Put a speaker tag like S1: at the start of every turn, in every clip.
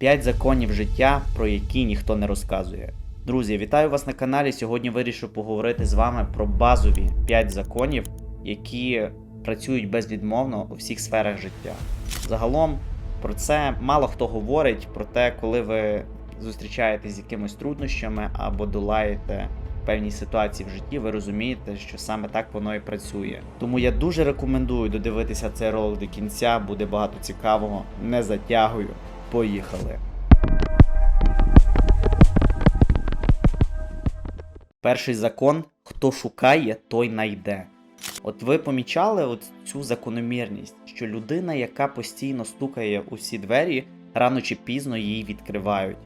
S1: 5 законів життя, про які ніхто не розказує. Друзі, вітаю вас на каналі. Сьогодні вирішив поговорити з вами про базові 5 законів, які працюють безвідмовно у всіх сферах життя. Загалом про це мало хто говорить, про те, коли ви зустрічаєтесь з якимись труднощами або долаєте певні ситуації в житті, ви розумієте, що саме так воно і працює. Тому я дуже рекомендую додивитися цей ролик до кінця, буде багато цікавого. Не затягую. Поїхали. Перший закон: хто шукає, той найде. От ви помічали от цю закономірність, що людина, яка постійно стукає у всі двері, рано чи пізно її відкривають.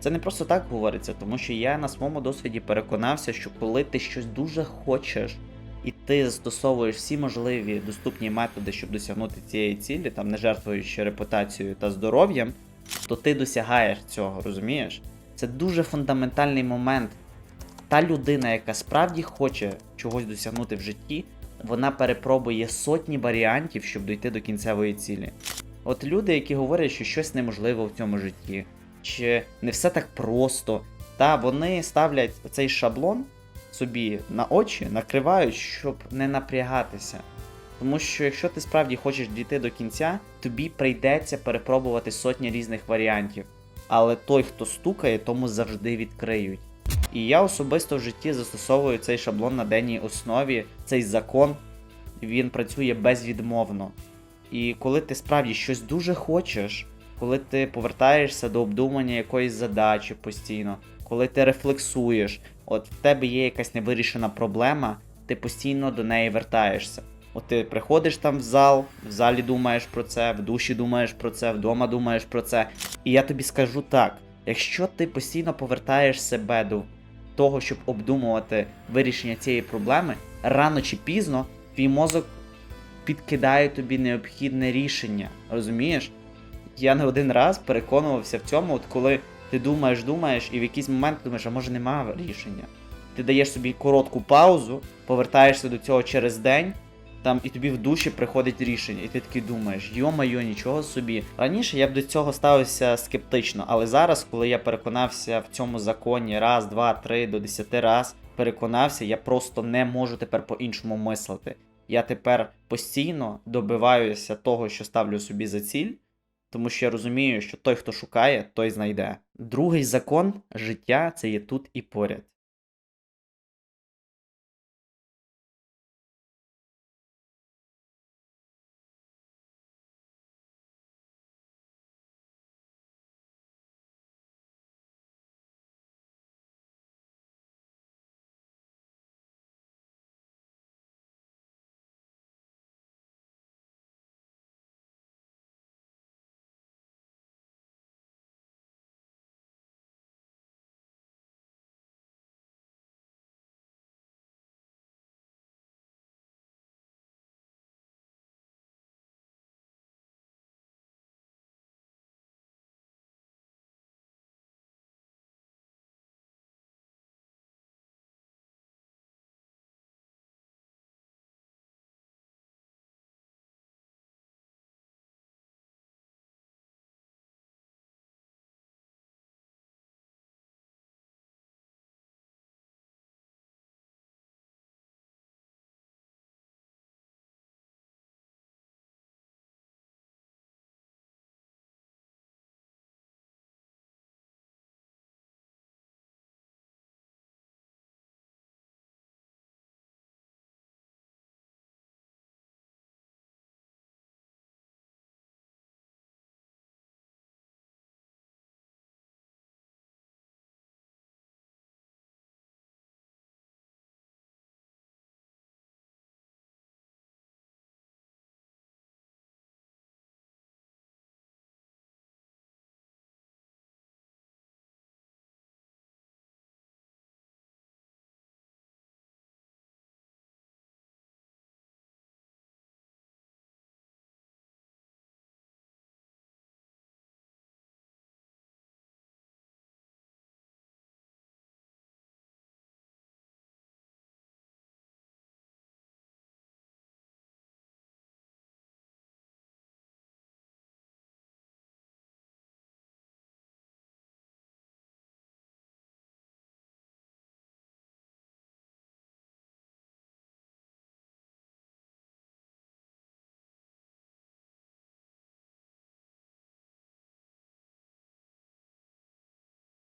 S1: Це не просто так говориться, тому що я на своєму досвіді переконався, що коли ти щось дуже хочеш, і ти застосовуєш всі можливі доступні методи, щоб досягнути цієї цілі, там не жертвуючи репутацією та здоров'ям, то ти досягаєш цього, розумієш? Це дуже фундаментальний момент. Та людина, яка справді хоче чогось досягнути в житті, вона перепробує сотні варіантів, щоб дійти до кінцевої цілі. От люди, які говорять, що щось неможливо в цьому житті, чи не все так просто, та вони ставлять цей шаблон собі на очі, накривають, щоб не напрягатися. Тому що якщо ти справді хочеш дійти до кінця, тобі прийдеться перепробувати сотні різних варіантів. Але той, хто стукає, тому завжди відкриють. І я особисто в житті застосовую цей шаблон на денній основі, цей закон, він працює безвідмовно. І коли ти справді щось дуже хочеш, коли ти повертаєшся до обдумання якоїсь задачі постійно, коли ти рефлексуєш, от в тебе є якась невирішена проблема, ти постійно до неї вертаєшся. От ти приходиш там в зал, в залі думаєш про це, в душі думаєш про це, вдома думаєш про це. І я тобі скажу так: якщо ти постійно повертаєш себе до того, щоб обдумувати вирішення цієї проблеми, рано чи пізно твій мозок підкидає тобі необхідне рішення. Розумієш? Я не один раз переконувався в цьому, от коли ти думаєш, думаєш, і в якийсь момент думаєш, а може немає рішення. Ти даєш собі коротку паузу, повертаєшся до цього через день, там і тобі в душі приходить рішення, і ти такий думаєш, йо-майо, нічого собі. Раніше я б до цього ставився скептично, але зараз, коли я переконався в цьому законі раз, два, три до десяти раз, переконався, я просто не можу тепер по-іншому мислити. Я тепер постійно добиваюся того, що ставлю собі за ціль, тому що я розумію, що той, хто шукає, той знайде. Другий закон життя це є тут і поряд.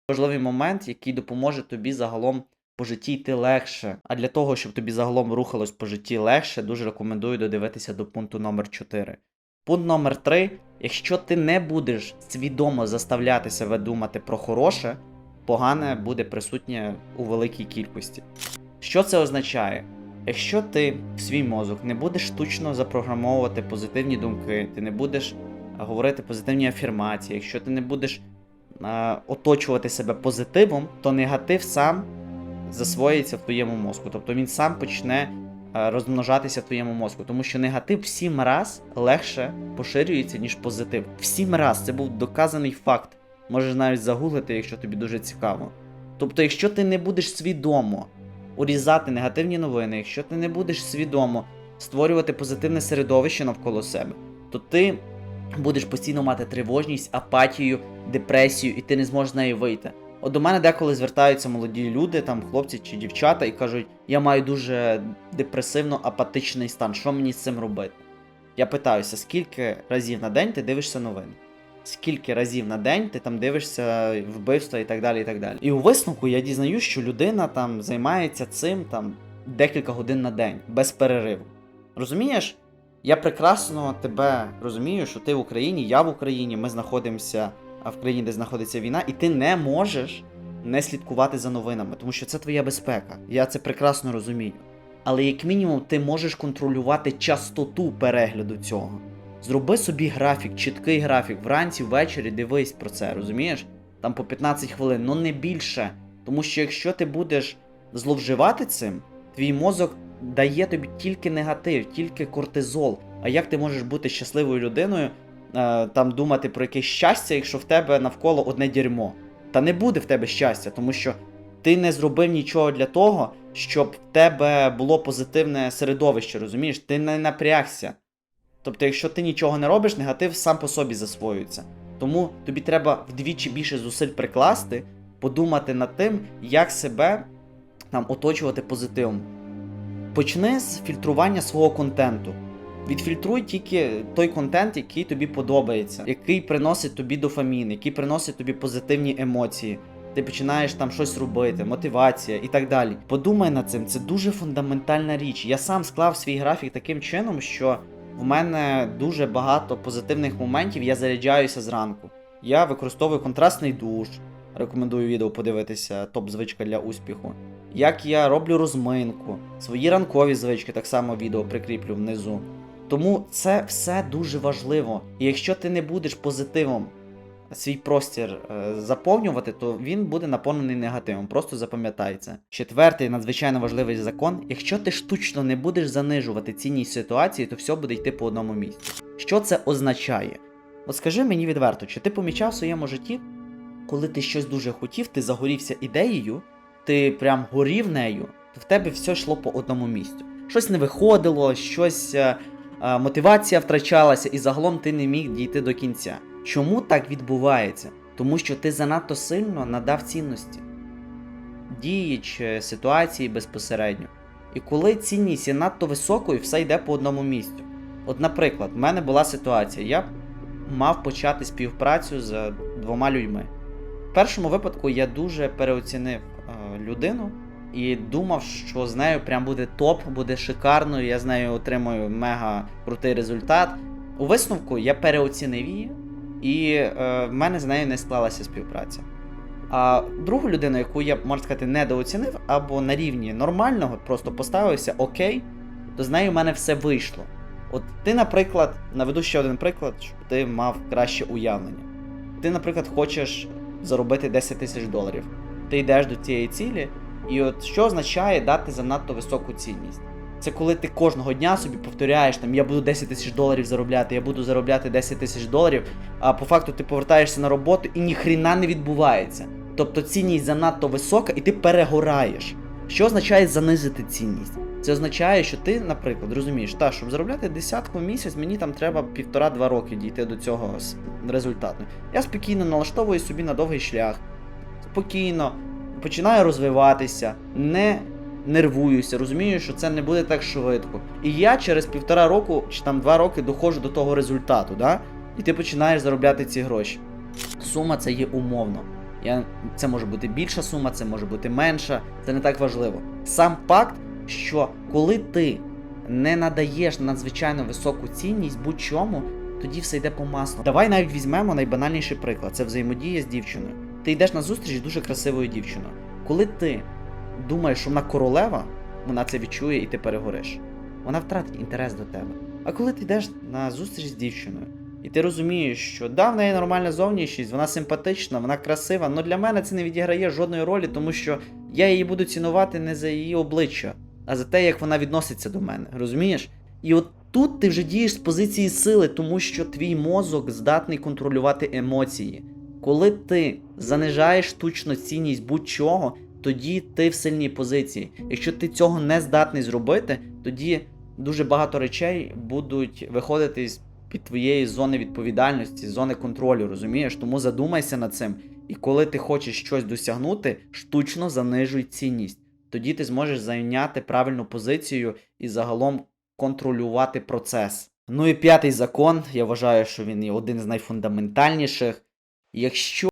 S1: Важливий момент, який допоможе тобі загалом по житті йти легше. А для того, щоб тобі загалом рухалось по житті легше, дуже рекомендую додивитися до пункту номер 4. Пункт номер 3. Якщо ти не будеш свідомо заставляти себе думати про хороше, погане буде присутнє у великій кількості. Що це означає? Якщо ти в свій мозок не будеш штучно запрограмовувати позитивні думки, ти не будеш говорити позитивні афірмації, якщо ти не будеш оточувати себе позитивом, то негатив сам засвоїться в твоєму мозку. Тобто він сам почне а, розмножатися в твоєму мозку, тому що негатив в сім раз легше поширюється, ніж позитив. В сім раз це був доказаний факт. Можеш навіть загуглити, якщо тобі дуже цікаво. Тобто, якщо ти не будеш свідомо урізати негативні новини, якщо ти не будеш свідомо створювати позитивне середовище навколо себе, то ти будеш постійно мати тривожність, апатію, депресію, і ти не зможеш з неї вийти. От до мене деколи звертаються молоді люди, там хлопці чи дівчата, і кажуть, я маю дуже депресивно-апатичний стан. Що мені з цим робити? Я питаюся, скільки разів на день ти дивишся новини? Скільки разів на день ти там дивишся вбивства і так далі. І так далі. І у висновку я дізнаюсь, що людина там займається цим там декілька годин на день, без перериву. Розумієш? Я прекрасно тебе розумію, що ти в Україні, я в Україні, ми знаходимося в країні, де знаходиться війна, і ти не можеш не слідкувати за новинами, тому що це твоя безпека. Я це прекрасно розумію. Але як мінімум ти можеш контролювати частоту перегляду цього. Зроби собі графік, чіткий графік. Вранці, ввечері дивись про це, розумієш? Там по 15 хвилин, ну не більше. Тому що якщо ти будеш зловживати цим, твій мозок дає тобі тільки негатив, тільки кортизол. А як ти можеш бути щасливою людиною, е, там думати про якесь щастя, якщо в тебе навколо одне дерьмо? Та не буде в тебе щастя, тому що ти не зробив нічого для того, щоб в тебе було позитивне середовище, розумієш? Ти не напрягся. Тобто, якщо ти нічого не робиш, негатив сам по собі засвоюється. Тому тобі треба вдвічі більше зусиль прикласти, подумати над тим, як себе там оточувати позитивом. Почни з фільтрування свого контенту. Відфільтруй тільки той контент, який тобі подобається, який приносить тобі дофамін, який приносить тобі позитивні емоції. Ти починаєш там щось робити, мотивація і так далі. Подумай над цим, це дуже фундаментальна річ. Я сам склав свій графік таким чином, що в мене дуже багато позитивних моментів, я заряджаюся зранку. Я використовую контрастний душ. Рекомендую відео подивитися, топ-звичка для успіху. Як я роблю розминку, свої ранкові звички, так само відео прикріплю внизу. Тому це все дуже важливо. І якщо ти не будеш позитивом свій простір е, заповнювати, то він буде наповнений негативом. Просто запам'ятай це. Четвертий надзвичайно важливий закон: якщо ти штучно не будеш занижувати цінність ситуації, то все буде йти по одному місцю. Що це означає? От скажи мені відверто, чи ти помічав в своєму житті, коли ти щось дуже хотів, ти загорівся ідеєю, ти прям горів нею, то в тебе все йшло по одному місцю. Щось не виходило, щось е, е, мотивація втрачалася, і загалом ти не міг дійти до кінця. Чому так відбувається? Тому що ти занадто сильно надав цінності, діючи ситуації безпосередньо. І коли цінність є надто високою, все йде по одному місцю. От, наприклад, в мене була ситуація, я мав почати співпрацю з двома людьми. В першому випадку я дуже переоцінив людину і думав, що з нею прям буде топ, буде шикарно, я з нею отримую мега крутий результат. У висновку я переоцінив її, і е, в мене з нею не склалася співпраця. А другу людину, яку я, можна сказати, недооцінив, або на рівні нормального, просто поставився окей, то з нею в мене все вийшло. От ти, наприклад, наведу ще один приклад, щоб ти мав краще уявлення. Ти, наприклад, хочеш заробити 10 тисяч доларів. Ти йдеш до цієї цілі, і от що означає дати занадто високу цінність? Це коли ти кожного дня собі повторяєш, там я буду 10 тисяч доларів заробляти, я буду заробляти 10 тисяч доларів, а по факту ти повертаєшся на роботу і ніхрена не відбувається. Тобто цінність занадто висока і ти перегораєш. Що означає занизити цінність? Це означає, що ти, наприклад, розумієш, та, щоб заробляти десятку в місяць, мені там треба півтора-два роки дійти до цього результату. Я спокійно налаштовую собі на довгий шлях, спокійно починаю розвиватися, не нервуюся, розумію, що це не буде так швидко. І я через півтора року чи там два роки доходжу до того результату, да? і ти починаєш заробляти ці гроші. Сума це є умовно. Я, це може бути більша сума, це може бути менша, це не так важливо. Сам факт, що коли ти не надаєш надзвичайно високу цінність будь-чому, тоді все йде по маслу. Давай навіть візьмемо найбанальніший приклад: це взаємодія з дівчиною. Ти йдеш на зустріч з дуже красивою дівчиною. Коли ти думаєш, що вона королева, вона це відчує і ти перегориш. Вона втратить інтерес до тебе. А коли ти йдеш на зустріч з дівчиною, і ти розумієш, що да, в неї нормальна зовнішність, вона симпатична, вона красива, але для мене це не відіграє жодної ролі, тому що я її буду цінувати не за її обличчя, а за те, як вона відноситься до мене. Розумієш? І от тут ти вже дієш з позиції сили, тому що твій мозок здатний контролювати емоції. Коли ти занижаєш штучно цінність будь-чого, тоді ти в сильній позиції. Якщо ти цього не здатний зробити, тоді дуже багато речей будуть виходити з під твоєї зони відповідальності, зони контролю, розумієш? Тому задумайся над цим. І коли ти хочеш щось досягнути, штучно занижуй цінність. Тоді ти зможеш зайняти правильну позицію і загалом контролювати процес. Ну і п'ятий закон, я вважаю, що він є один з найфундаментальніших. Якщо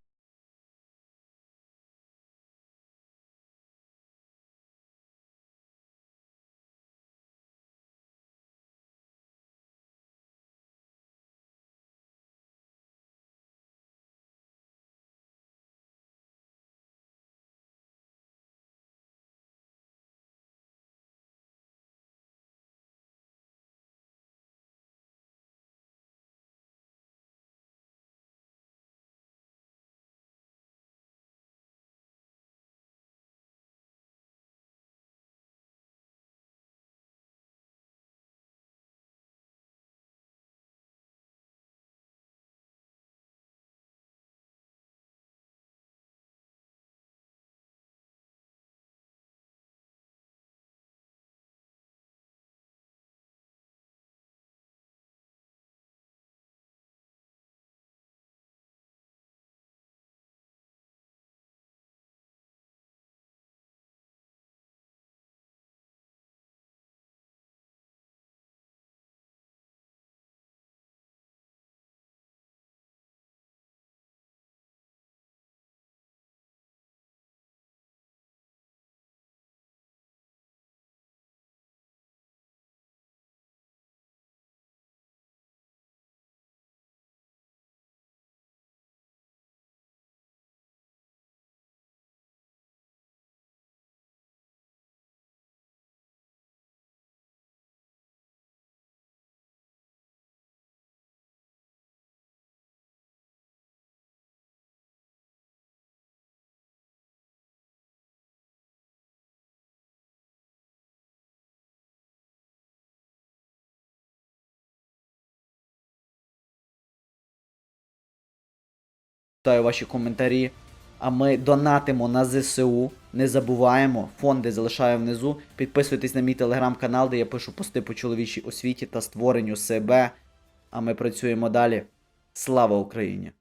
S1: читаю ваші коментарі. А ми донатимо на ЗСУ. Не забуваємо, фонди залишаю внизу. Підписуйтесь на мій телеграм-канал, де я пишу пости по чоловічій освіті та створенню себе. А ми працюємо далі. Слава Україні!